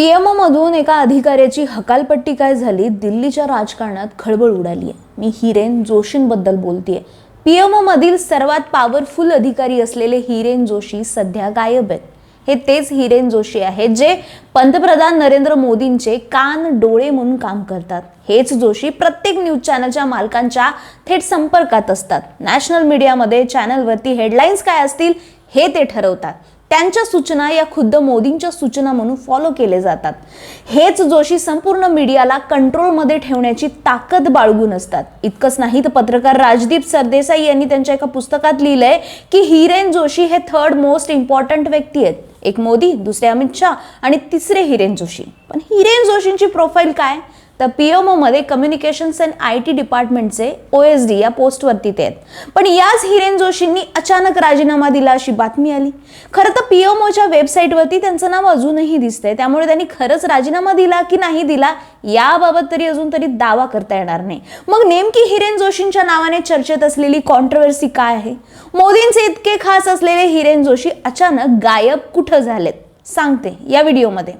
PMO मधून एका अधिकाऱ्याची हकालपट्टी काय झाली? दिल्लीच्या राजकारणात खळबळ उडाली आहे. मी हिरेन जोशींबद्दल बोलतेय. पीएमओ मधील सर्वात पॉवरफुल अधिकारी असलेले हिरेन जोशी सध्या गायब आहेत. हे तेच हिरेन जोशी आहेत जे पंतप्रधान नरेंद्र मोदींचे कान डोळे म्हणून काम करतात. हेच जोशी प्रत्येक न्यूज चॅनलच्या मालकांच्या थेट संपर्कात असतात. नॅशनल मीडियामध्ये चॅनलवरती हेडलाईन्स काय असतील हे ते ठरवतात. त्यांच्या सूचना या खुद्द मोदींच्या सूचना म्हणून फॉलो केले जातात. हेच जोशी संपूर्ण मीडियाला कंट्रोलमध्ये ठेवण्याची ताकद बाळगून असतात. इतकंच नाही तर पत्रकार राजदीप सरदेसाई यांनी त्यांच्या एका पुस्तकात लिहिलंय की हिरेन जोशी हे थर्ड मोस्ट इम्पॉर्टंट व्यक्ती आहेत. एक मोदी दुसरे अमित शहा आणि तिसरे हिरेन जोशी. पण हिरेन जोशींची प्रोफाईल काय? तर पी एम ओमध्ये कम्युनिकेशन्स अँड आय टी डिपार्टमेंटचे ओ एस डी या पोस्टवरती ते आहेत. पण याच हिरेन जोशींनी अचानक राजीनामा दिला अशी बातमी आली. खरं तर पीएमओच्या वेबसाईटवरती त्यांचं नाव अजूनही दिसतंय. त्यामुळे त्यांनी खरंच राजीनामा दिला की नाही दिला याबाबत तरी अजून तरी दावा करता येणार नाही. मग नेमकी हिरेन जोशींच्या नावाने चर्चेत असलेली कॉन्ट्रोवर्सी काय आहे? मोदींचे इतके खास असलेले हिरेन जोशी अचानक गायब कुठं झालेत? सांगते या व्हिडिओमध्ये.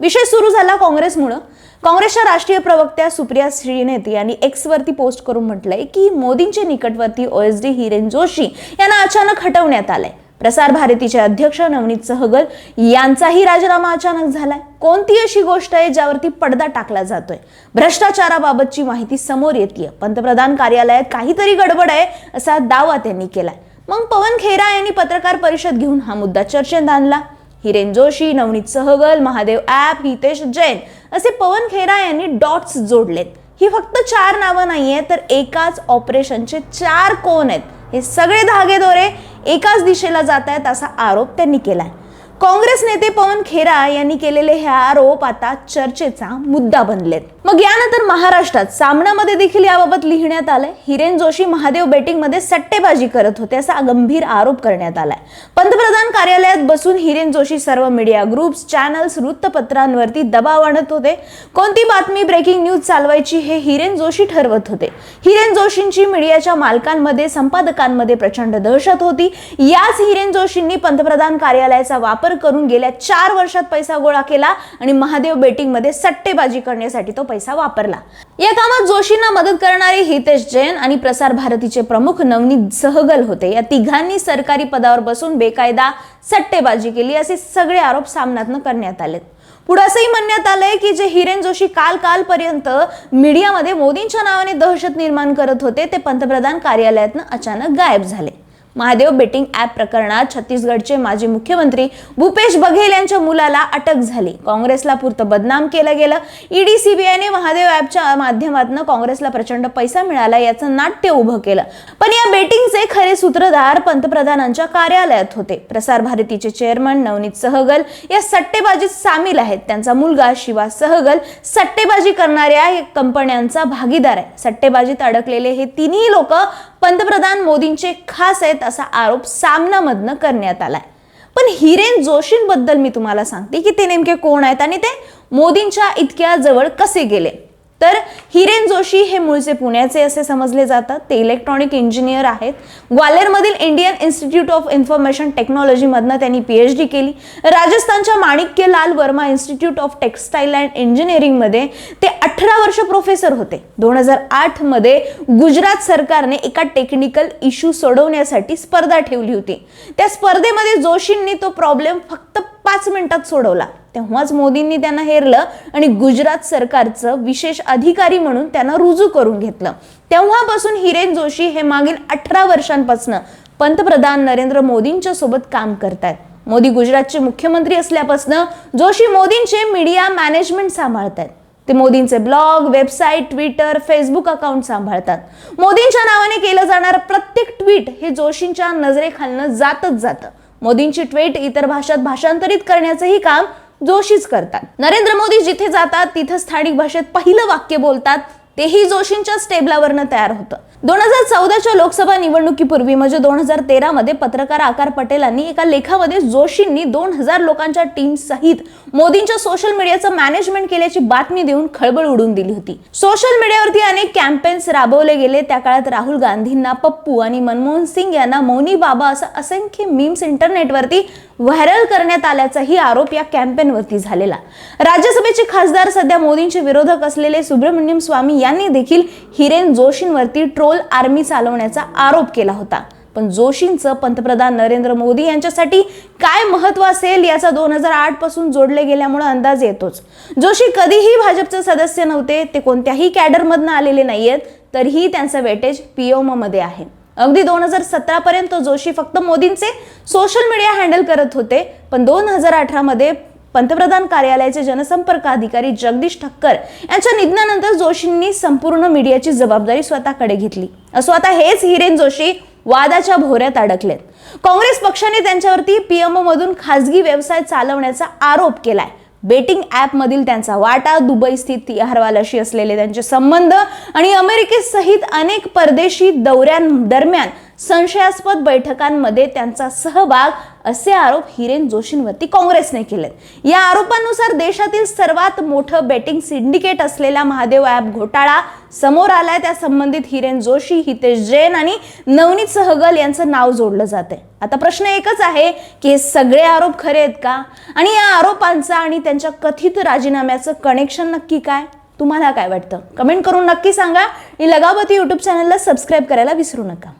विषय सुरू झाला काँग्रेसमुळं. काँग्रेसच्या राष्ट्रीय प्रवक्त्या सुप्रिया श्रीनेती यांनी एक्सवरती पोस्ट करून म्हटलंय की मोदींचे निकटवर्ती ओएसडी हिरेन जोशी यांना अचानक हटवण्यात आलंय. प्रसार भारतीचे अध्यक्ष नवनीत सहगल यांचाही राजीनामा अचानक झालाय. कोणती अशी गोष्ट आहे ज्यावरती पडदा टाकला जातोय? भ्रष्टाचाराबाबतची माहिती समोर येते पंतप्रधान कार्यालयात काहीतरी गडबड आहे असा दावा त्यांनी केलाय. मग पवन खेरा यांनी पत्रकार परिषद घेऊन हा मुद्दा चर्चेत आणला. हिरेन जोशी नवनीत सहगल महादेव ॲप हितेश जैन असे पवन खेरा यांनी डॉट्स जोडलेत. ही फक्त चार नावं नाही आहेत तर एकाच ऑपरेशनचे चार कोण आहेत. हे सगळे धागेदोरे एकाच दिशेला जात आहेत असा आरोप त्यांनी केला आहे काँग्रेस नेते पवन खेरा यांनी केलेले हे आरोप आता चर्चेचा मुद्दा बनलेत. मग यानंतर महाराष्ट्रात सामनामध्ये देखील याबाबत लिहिण्यात आलंय. हिरेन जोशी महादेव बेटिंगमध्ये सट्टेबाजी करत होते असा गंभीर आरोप करण्यात आलाय. पंतप्रधान कार्यालयात बसून हिरेन जोशी सर्व मीडिया ग्रुप्स चॅनल्स वृत्तपत्रांवरती दबाव आणत होते. कोणती बातमी ब्रेकिंग न्यूज चालवायची हे हिरेन जोशी ठरवत होते. हिरेन जोशींची मीडियाच्या मालकांमध्ये संपादकांमध्ये प्रचंड दहशत होती. याच हिरेन जोशींनी पंतप्रधान कार्यालयाचा वापर करून गेल्या चार वर्षात पैसा गोळा केला आणि महादेव बेटिंगमध्ये सट्टेबाजी करण्यासाठी तो पैसा वापरला. या कामात जोशींना मदत करणारे हितेश जैन आणि प्रसार भारतीचे प्रमुख नवनीत सहगल होते. या तिघांनी सरकारी पदावर बसून बेकायदा सट्टेबाजी केली असे सगळे आरोप सामन्यातनं करण्यात आलेत. पुढे असंही म्हणण्यात आलंय की जे हिरेन जोशी काल कालपर्यंत मीडियामध्ये मोदींच्या नावाने दहशत निर्माण करत होते ते पंतप्रधान कार्यालयातनं अचानक गायब झाले. महादेव बेटिंग ॲप प्रकरणात छत्तीसगडचे माजी मुख्यमंत्री भूपेश बघेल यांच्या मुलाला अटक झाली. काँग्रेसला पुरतं बदनाम केलं गेलं. ईडी सीबीआयने महादेव ॲपच्या माध्यमातून काँग्रेसला प्रचंड पैसा मिळाला याचं नाट्य उभं केलं. पण या बेटिंगचे खरे सूत्रधार पंतप्रधानांच्या कार्यालयात होते. प्रसार भारतीचे चेअरमन नवनीत सहगल या सट्टेबाजीत सामील आहेत. त्यांचा मुलगा शिवा सहगल सट्टेबाजी करणाऱ्या कंपन्यांचा भागीदार आहे. सट्टेबाजीत अडकलेले हे तिन्ही लोक पंतप्रधान मोदींचे खास आहेत असा आरोप सामनामधनं करण्यात आलाय. पण हिरेन जोशींबद्दल मी तुम्हाला सांगते की ते नेमके कोण आहेत आणि ते मोदींच्या इतक्या जवळ कसे गेले? तर हिरेन जोशी हे मूळचे पुण्याचे असे समजले जातात ते इलेक्ट्रॉनिक इंजिनियर आहेत. ग्वाल्हेरमधील इंडियन इन्स्टिट्यूट ऑफ इन्फॉर्मेशन टेक्नॉलॉजीमधनं त्यांनी पी एच डी केली. राजस्थानच्या Manikya Lal Verma Institute of Textile and इंजिनिअरिंगमध्ये ते अठरा वर्ष प्रोफेसर होते. दोन हजार आठमध्ये गुजरात सरकारने एका टेक्निकल इश्यू सोडवण्यासाठी स्पर्धा ठेवली होती. त्या स्पर्धेमध्ये जोशींनी तो प्रॉब्लेम फक्त पाच मिनिटात सोडवला. तेव्हाच मोदींनी त्यांना हेरलं आणि गुजरात सरकारचं विशेष अधिकारी म्हणून त्यांना रुजू करून घेतलं. तेव्हापासून हिरेन जोशी हे मागील अठरा वर्षांपासून पंतप्रधान नरेंद्र मोदींच्या सोबत काम करतायत. मोदी गुजरातचे मुख्यमंत्री असल्यापासून जोशी मोदींचे मीडिया मॅनेजमेंट सांभाळतात ते मोदींचे blog website Twitter Facebook account सांभाळतात. मोदींच्या नावाने केलं जाणारं प्रत्येक ट्विट हे जोशींच्या नजरेखालनं जातच जातं. मोदींची ट्विट इतर भाषात भाषांतरित करण्याचंही काम जोशीच करतात. नरेंद्र मोदी जिथे जातात तिथं स्थानिक भाषेत पहिलं वाक्य बोलतात तेही जोशींच्याच टेबलावरनं तयार होतं. दोन हजार चौदाच्या लोकसभा निवडणुकीपूर्वी म्हणजे दोन हजार तेरामध्ये पत्रकार आकार पटेलांनी एका लेखामध्ये जोशींनी दोन हजार लोकांच्या टीम सहित मोदींच्या सोशल मीडियाचं मॅनेजमेंट केल्याची बातमी देऊन खळबळ उडून दिली होती. सोशल मीडियावरती अनेक कॅम्पेन्स राबवले गेले. त्या काळात राहुल गांधींना पप्पू आणि मनमोहन सिंग यांना मौनी बाबा असं असंख्य मीम्स इंटरनेटवरती व्हायरल करण्यात आल्याचाही आरोप या कॅम्पेनवरती झालेला. राज्यसभेचे खासदार सध्या मोदींचे विरोधक असलेले सुब्रमण्यम स्वामी यांनी देखील हिरेन जोशींवरती ट्रोल आर्मी चालवण्याचा आरोप केला होता. पण जोशींचं पंतप्रधान नरेंद्र मोदी यांच्यासाठी काय महत्त्व असेल याचा दोन हजार आठपासून जोडले गेल्यामुळे अंदाज येतोच. जोशी कधीही भाजपचे सदस्य नव्हते ते कोणत्याही कॅडरमधनं आलेले नाहीयेत तरीही त्यांचं वेटेज पीओममध्ये आहे. अगदी दोन हजार सतरा पर्यंत जोशी फक्त मोदींचे सोशल मीडिया हँडल करत होते पण दोन हजार अठरामध्ये पंतप्रधान कार्यालयाचे जनसंपर्क अधिकारी जगदीश ठक्कर यांच्या निधनानंतर जोशींनी संपूर्ण मीडियाची जबाबदारी स्वतःकडे घेतली. असो आता हेच हिरेन जोशी वादाच्या भोऱ्यात अडकलेत. काँग्रेस पक्षाने त्यांच्यावरती पीएमओ मधून खासगी व्यवसाय चालवण्याचा आरोप केलाय. बेटिंग ॲपमधील त्यांचा वाटा दुबई स्थित तिहारवालाशी असलेले त्यांचे संबंध आणि अमेरिकेसहित अनेक परदेशी दौऱ्यांदरम्यान संशयास्पद बैठकांमध्ये त्यांचा सहभाग असे आरोप हिरेन जोशींवरती काँग्रेसने केलेत. या आरोपांनुसार देशातील सर्वात मोठं बेटिंग सिंडिकेट असलेला महादेव ॲप घोटाळा समोर आलाय. त्या संबंधित हिरेन जोशी हितेश जैन आणि नवनीत सहगल यांचं नाव जोडलं जाते आता प्रश्न एकच आहे की हे सगळे आरोप खरे आहेत का? आणि या आरोपांचा आणि त्यांच्या कथित राजीनाम्याचं कनेक्शन नक्की काय? तुम्हाला काय वाटतं? कमेंट करून नक्की सांगा. आणि लगावती यूट्यूब चॅनलला सबस्क्राईब करायला विसरू नका.